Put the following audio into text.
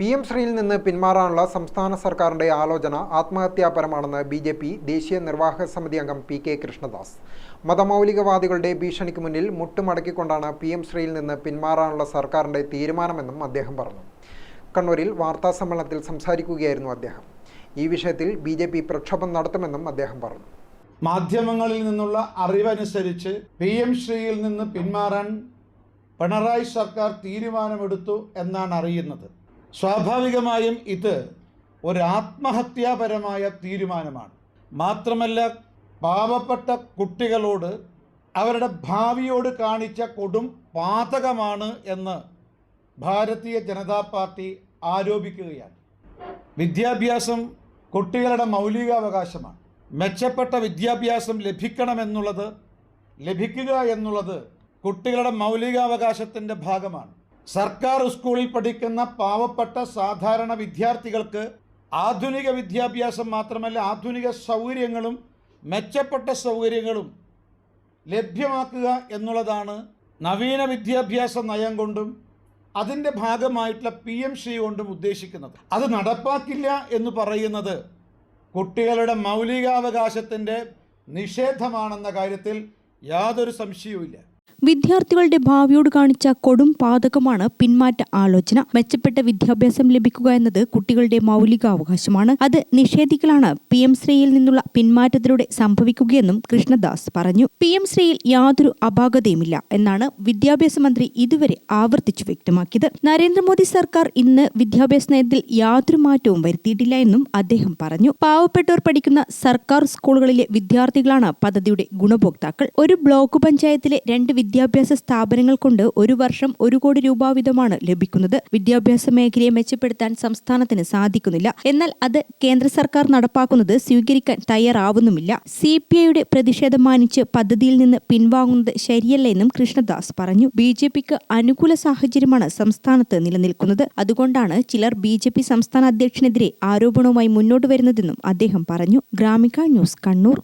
P M ശ്രീയിൽ നിന്ന് പിന്മാറാനുള്ള സംസ്ഥാന സർക്കാരിന്റെ ആലോചന ആത്മഹത്യാപരമാണെന്ന് ബി ജെ പി ദേശീയ നിർവാഹക സമിതി അംഗം പി കെ കൃഷ്ണദാസ്. മതമൗലികവാദികളുടെ ഭീഷണിക്ക് മുന്നിൽ മുട്ടുമടക്കിക്കൊണ്ടാണ് പി എം ശ്രീയിൽ നിന്ന് പിന്മാറാനുള്ള സർക്കാരിന്റെ തീരുമാനമെന്നും അദ്ദേഹം പറഞ്ഞു. കണ്ണൂരിൽ വാർത്താ സമ്മേളനത്തിൽ സംസാരിക്കുകയായിരുന്നു അദ്ദേഹം. ഈ വിഷയത്തിൽ ബി ജെ പി പ്രക്ഷോഭം നടത്തുമെന്നും അദ്ദേഹം പറഞ്ഞു. മാധ്യമങ്ങളിൽ നിന്നുള്ള അറിവനുസരിച്ച് പി എം ശ്രീയിൽ നിന്ന് പിന്മാറാൻ പിണറായി സർക്കാർ തീരുമാനമെടുത്തു എന്നാണ് അറിയുന്നത്. സ്വാഭാവികമായും ഇത് ഒരു ആത്മഹത്യാപരമായ തീരുമാനമാണ്. മാത്രമല്ല പാവപ്പെട്ട കുട്ടികളോട് അവരുടെ ഭാവിയോട് കാണിച്ച കൊടും പാതകമാണ് എന്ന് ഭാരതീയ ജനതാ പാർട്ടി ആരോപിക്കുകയാണ്. വിദ്യാഭ്യാസം കുട്ടികളുടെ മൗലികാവകാശമാണ്. മെച്ചപ്പെട്ട വിദ്യാഭ്യാസം ലഭിക്കണമെന്നുള്ളത് ലഭിക്കുക എന്നുള്ളത് കുട്ടികളുടെ മൗലികാവകാശത്തിന്റെ ഭാഗമാണ്. സർക്കാർ സ്കൂളിൽ പഠിക്കുന്ന പാവപ്പെട്ട സാധാരണ വിദ്യാർത്ഥികൾക്ക് ആധുനിക വിദ്യാഭ്യാസം മാത്രമല്ല ആധുനിക സൗകര്യങ്ങളും മെച്ചപ്പെട്ട സൗകര്യങ്ങളും ലഭ്യമാക്കുക എന്നുള്ളതാണ് നവീന വിദ്യാഭ്യാസ നയം കൊണ്ടും അതിന്റെ ഭാഗമായിട്ടുള്ള പി എം സി കൊണ്ടും ഉദ്ദേശിക്കുന്നത്. അത് നടപ്പാക്കില്ല എന്ന് പറയുന്നത് കുട്ടികളുടെ മൗലികാവകാശത്തിന്റെ നിഷേധമാണെന്ന കാര്യത്തിൽ യാതൊരു സംശയവുമില്ല. വിദ്യാർത്ഥികളുടെ ഭാവിയോട് കാണിച്ച കൊടും പാതകമാണ് പിന്മാറ്റ ആലോചന. മെച്ചപ്പെട്ട വിദ്യാഭ്യാസം ലഭിക്കുക എന്നത് കുട്ടികളുടെ മൗലികാവകാശമാണ്. അത് നിഷേധിക്കലാണ് പി എം ശ്രീയിൽ നിന്നുള്ള പിന്മാറ്റത്തിലൂടെ സംഭവിക്കുകയെന്നും കൃഷ്ണദാസ് പറഞ്ഞു. പി എം ശ്രീയിൽ യാതൊരു അപാകതയുമില്ല എന്നാണ് വിദ്യാഭ്യാസ മന്ത്രി ഇതുവരെ ആവർത്തിച്ചു വ്യക്തമാക്കിയത്. നരേന്ദ്രമോദി സർക്കാർ ഇന്ന് വിദ്യാഭ്യാസ നയത്തിൽ യാതൊരു മാറ്റവും വരുത്തിയിട്ടില്ല എന്നും അദ്ദേഹം പറഞ്ഞു. പാവപ്പെട്ടവർ പഠിക്കുന്ന സർക്കാർ സ്കൂളുകളിലെ വിദ്യാർത്ഥികളാണ് പദ്ധതിയുടെ ഗുണഭോക്താക്കൾ. ഒരു ബ്ലോക്ക് പഞ്ചായത്തിലെ രണ്ട് വിദ്യാഭ്യാസ സ്ഥാപനങ്ങൾ കൊണ്ട് ഒരു വർഷം ഒരു കോടി രൂപ വീതമാണ് ലഭിക്കുന്നത്. വിദ്യാഭ്യാസ മേഖലയെ മെച്ചപ്പെടുത്താൻ സംസ്ഥാനത്തിന് സാധിക്കുന്നില്ല. എന്നാൽ അത് കേന്ദ്ര സർക്കാർ നടപ്പാക്കുന്നത് സ്വീകരിക്കാൻ തയ്യാറാവുന്നുമില്ല. സി പി ഐയുടെ പ്രതിഷേധം മാനിച്ച് പദ്ധതിയിൽ നിന്ന് പിൻവാങ്ങുന്നത് ശരിയല്ല എന്നും കൃഷ്ണദാസ് പറഞ്ഞു. ബി ജെ പിക്ക് അനുകൂല സാഹചര്യമാണ് സംസ്ഥാനത്ത് നിലനിൽക്കുന്നത്. അതുകൊണ്ടാണ് ചിലർ ബി ജെ പി സംസ്ഥാന അധ്യക്ഷനെതിരെ ആരോപണവുമായി മുന്നോട്ട് വരുന്നതെന്നും അദ്ദേഹം പറഞ്ഞു. ഗ്രാമിക ന്യൂസ് കണ്ണൂർ.